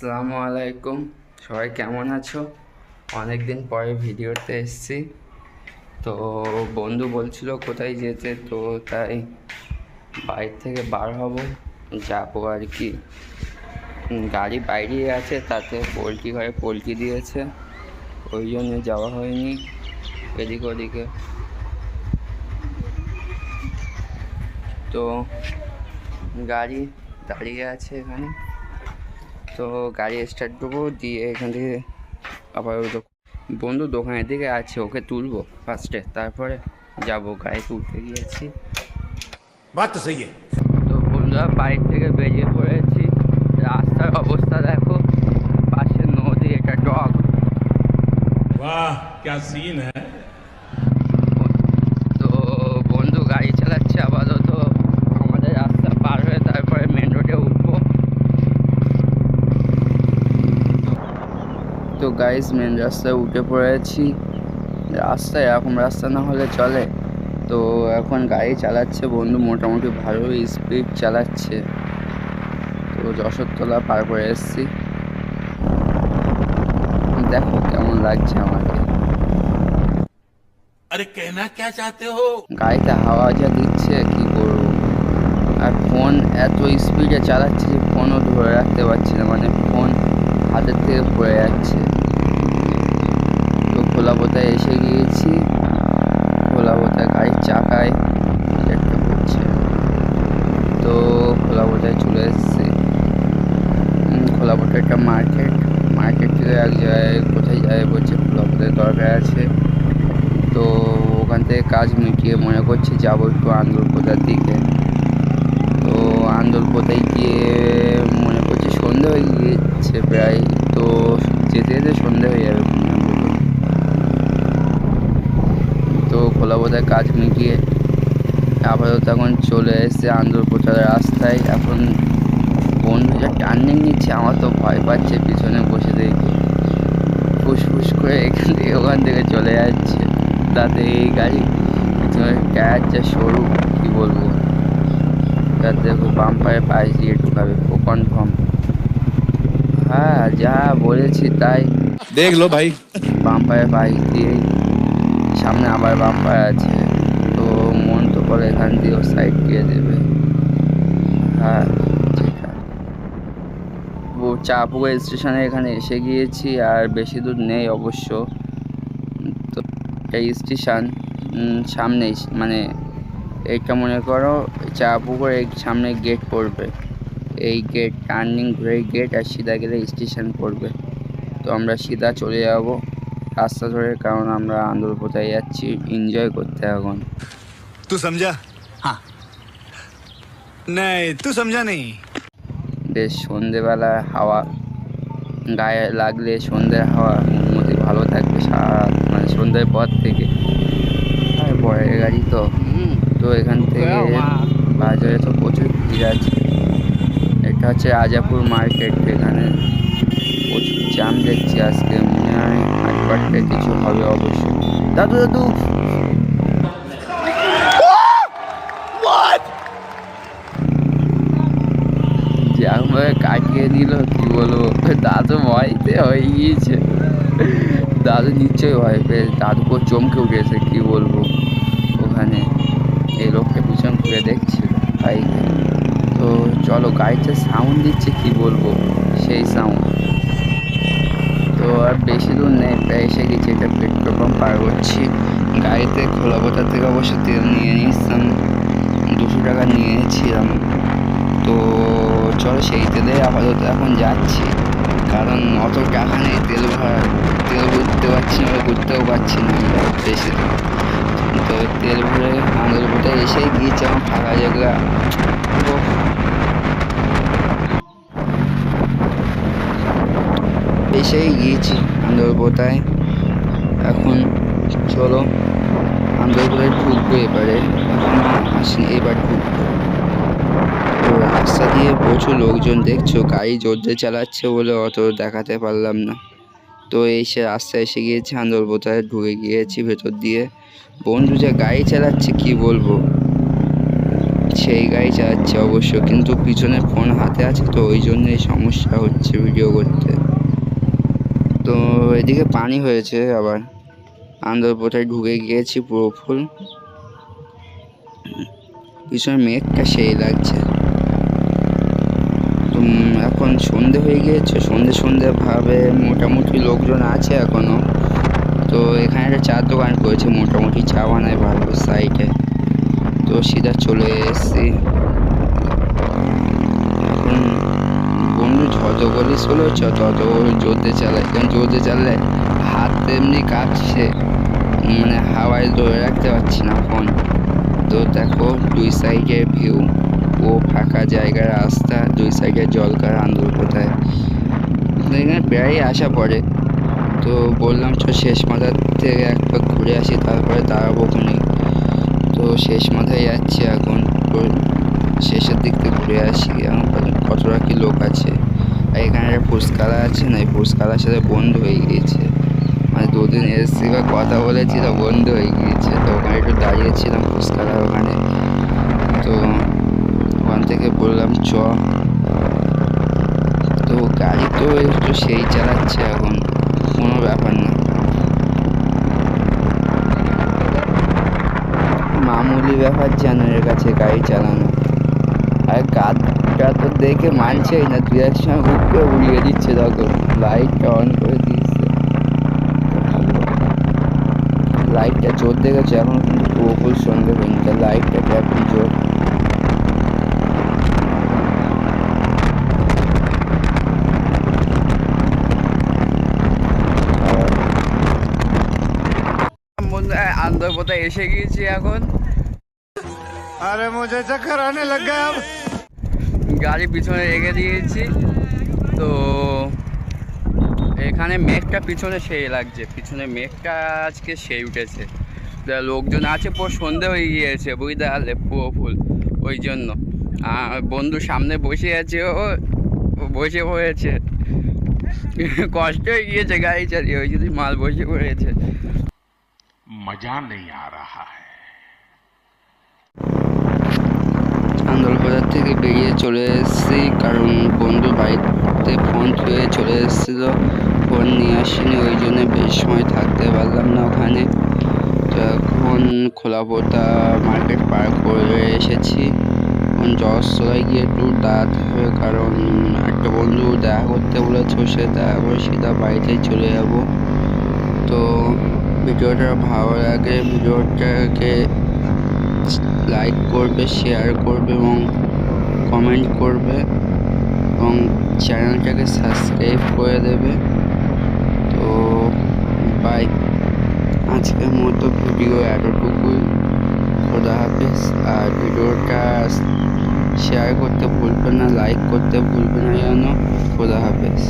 আসসালামু আলাইকুম। সবাই কেমন আছো? অনেক দিন পরে ভিডিওতে এসেছি। তো বন্ধু বলছিল কোথায় যেতে, তো তাই বাইরে থেকে বার হব, যাব আর কি। গাড়ি বাইরেই আছে, তাতে পোলট্রি ঘরে পোলট্রি দিয়েছে, ওই জন্য যাওয়া হয়নি, এদিক ওদিকে। তো গাড়ি দাঁড়িয়ে আছে এখানে। তো গাড়ি স্টার্ট দেবো দিয়ে এখান থেকে আবার ওই বন্ধু দোকানের দিকে আছে ওকে তুলবো ফার্স্টে তারপরে যাব গাড়ি তুলতে গিয়েছি। বাদ তো বন্ধুরা বাইক থেকে বেরিয়ে পড়েছি। রাস্তার অবস্থা দেখো পাশে নদী এটা ডগ। বাহ ক্যা সিন হ্যাঁ। তো গাইজ মেন রাস্তায় উঠে পড়েছি। রাস্তায় এরকম রাস্তা না হলে চলে। তো এখন গাড়ি চালাচ্ছে বন্ধু মোটামুটি ভালো স্পিড চালাচ্ছে। তো যশোরতলা পার করে এসেছি। দেখো কেমন লাগছে আমাকে। আরে গাড়িতে হাওয়া যা দিচ্ছে কি করব? আর ফোন এত স্পিডে চালাচ্ছে যে ফোনও ধরে রাখতে পারছি না মানে ফোন হাতের থেকে পড়ে যাচ্ছে। তো খোলা বোতায় এসে গিয়েছি। খোলা বোতায় গাড়ির চাকায় একটা পড়ছে তো খোলা বোতায় চলে এসেছি। খোলা বোতায় একটা মার্কেট। মার্কেট থেকে এক জায়গায় কোথায় যায় বলছে খোলা বোতায় দরকার আছে। তো ওখান থেকে কাজ মিটিয়ে মনে করছি যাব একটু আন্দরপোতার দিকে। তো আন্দরপোতায় গিয়ে মনে করছি সন্ধে হয়ে গিয়েছে প্রায়। যেতে যেতে সন্ধে হয়ে যাবে। তো খোলাবোতায় কাজ মিটিয়ে আপাতত এখন চলে এসেছে আন্দরপোতার রাস্তায়। এখন বন্ধু যা টার্নিং নিচ্ছে, আমার তো ভয় পাচ্ছে পিছনে বসে দেখে। ফুসফুস করে এখান থেকে ওখান থেকে চলে যাচ্ছে। তাতে এই গাড়ি পিছনে টায়ার যা সরু, কি বলব? তার দেখো বাম্পারে পাশ দিয়ে ঢুকাবে কনফার্ম হ্যাঁ যা বলেছি তাই। দেখল ভাই। বাম্পায়ার বাইক দিয়ে সামনে আবার বাম্পায় আছে। তো মন তো পরে এখান দিয়ে সাইড দিয়ে দেবে। হ্যাঁ চাপুয়া স্টেশনে এখানে এসে গিয়েছি আর বেশি দূর নেই অবশ্য। তো এই স্টেশন সামনেই মানে এটা মনে করো? চাপুকুর এই সামনে গেট পড়বে। এই গেট টার্নিং ঘুরে গেট আর সিধা গেলে স্টেশন পড়বে। তো আমরা সিধা চলে যাব রাস্তা ধরে কারণ আমরা আন্দোলপোতায় যাচ্ছি এনজয় করতে এখন। তু সমঝা হ্যাঁ তু সমঝা নেই বেশ সন্ধেবেলা হাওয়া গায়ে লাগলে সন্ধ্যের হাওয়া মোটামুটি ভালো থাকবে সারা মানে সন্ধ্যের পর থেকে। আর বরের গাড়ি তো। তো এখান থেকে বাজারে তো প্রচুর ভিড় আছে। এটা হচ্ছে আজাপুর মার্কেট, এখানে প্রচুর জ্যাম দেখছি আজকে, মনে হয় হাটপাটটা কিছু হবে অবশ্যই। দাদু দাদু! কাটিয়ে দিল, কি বলব? দাদু ভয়তে হয়ে গিয়েছে। দাদু নিশ্চয়ই ভয় পেয়ে, দাদু পুরো চমকে উঠেছে, কি বলব? ওখানে এই লোকটা পিছন ঘুরে দেখছিল বাইকে চলো গাড়িতে সাউন্ড দিচ্ছে, কি বলব? সেই সাউন্ড তো আর বেশি দূর নেই, প্রায় এসে গেছি এটা পেট্রোল পাম্প পার করছি। গাড়িতে খোলা বোতল থেকে অবশ্য তেল নিয়ে নিয়েছিলাম, দুশো টাকা নিয়েছিলাম। তো চলো সেই তেলে আপাতত এখন যাচ্ছি। কারণ অত টাকা নেই, তেল ভরা, তেল ঘুরতে পারছি না ঘুরতেও পারছি না বেশি দূর। তো তেল ভরে আন্দোলনটা এসেই গিয়েছে আমার ফাঁকা জায়গা। এসেই গিয়েছি আন্দরবোতায় এখন চলো আন্দরবোতায় ঢুকবো এবারে। আসেনি এবার ঢুকবো। তো রাস্তা দিয়ে প্রচুর লোকজন দেখছ, গাড়ি জোরতে চালাচ্ছে বলে অত দেখাতে পারলাম না। তো এসে রাস্তায় এসে গিয়েছি আন্দরবোতায় ঢুকে গিয়েছি ভেতর দিয়ে। বন্ধু যে গাড়ি চালাচ্ছে কি বলব? সেই গাড়ি চালাচ্ছে অবশ্য, কিন্তু পিছনে ফোন হাতে আছে তো, ওই জন্যই সমস্যা হচ্ছে ভিডিও করতে। তো এদিকে পানি হয়েছে আবার। আন্ধ্রপ্রদেশ ঢুকে গিয়েছি পুরো ফুল। পিছনে মেঘটা সেই লাগছে। তো এখন সন্ধে হয়ে গিয়েছে, সন্ধে সন্ধে ভাবে মোটামুটি লোকজন আছে এখনও। তো এখানে একটা চার দোকান করেছে, মোটামুটি চা বানায় ভালো সাইডে তো সিধা চলে এসেছি। গলি চলেছ তত জোরতে চালায় কারণ জোরতে চালালে হাত এমনি কাঁপছে। মানে হাওয়ায় ধরে রাখতে পারছি না ফোন। তো দেখো, দুই সাইডে ভিউ। ও ফাঁকা জায়গা, রাস্তা, দুই সাইডে জলকার আন্দোলন কোথায়? এখানে প্রায়ই আসা পড়ে। তো বললাম, চ, শেষ মাথার থেকে একবার ঘুরে আসি, তারপরে দাঁড়াবো ওখানে তো শেষ মাথায় যাচ্ছি এখন। শেষের দিক থেকে ঘুরে আসি, এখন কতটা কি লোক আছে। এখানে একটা ফুচকালা আছে, না, এই ফুচকালার সাথে বন্ধ হয়ে গিয়েছে। মানে দুদিন এসেছি বা কথা বলেছি, তো বন্ধ হয়ে গিয়েছে। তো ওখানে একটু দাঁড়িয়েছিলাম ফুচকালার ওখানে। তো ওখান থেকে বললাম, চ। তো গাড়ি তো একটু সেই চালাচ্ছে এখন, কোনো ব্যাপার না। মামুলি ব্যাপার জানো এর কাছে গাড়ি চালানো। আর ওটা তো দেখে মানছেই না তুই এক সময় উঠে উড়িয়ে দিচ্ছে তখন লাইটটা অন করে দিচ্ছে লাইটটা জোর দেখেছে? এখন কিন্তু প্রবল সন্ধে ভেঙেছে লাইটটাকে এখন জোর। আন্দরপথা এসে গিয়েছি এখন আরে মজা চক্কর আনে লাগা গাড়ি পিছনে রেখে দিয়েছি। তো এখানে মেঘটা পিছনে সেই লাগছে, পিছনে মেঘটা আজকে সেই উঠেছে। লোকজন আছে, পুরো সন্ধে হয়ে গিয়েছে, বুঝতে পারলে পুয়ো ফুল, ওই জন্য। বন্ধু সামনে বসে আছে, ও বসে পড়েছে। কষ্ট হয়ে গিয়েছে গাড়ি চালিয়ে, ওই যদি মাল বসে পড়েছে। মজা নেই আ রাহা হ্যাঁ আন্দোলবাজার থেকে বেরিয়ে চলে এসেছি, কারণ বন্ধু বাড়িতে ফোন থুয়ে চলে এসেছিল। ফোন নিয়ে আসিনি, ওই জন্য বেশ সময় থাকতে পারলাম না ওখানে। তো এখন খোলাপোতা মার্কেট পার করে এসেছি। এখন জজতলায় গিয়ে একটু দাঁড়াতে হবে, কারণ একটা বন্ধু দেখা করতে বলেছে, সে দেখা করে সিধা বাড়িতেই চলে যাব। তো ভিডিওটা ভালো লাগে, ভিডিওটাকে লাইক করবে, শেয়ার করবে এবং কমেন্ট করবে এবং চ্যানেলটাকে সাবস্ক্রাইব করে দেবে। তো বাই আজকের মতো ভিডিও এতটুকুই। খোদা হাফেজ। আর ভিডিওটা শেয়ার করতে ভুলবে না লাইক করতে ভুলবে না যেন খোদা হাফেজ।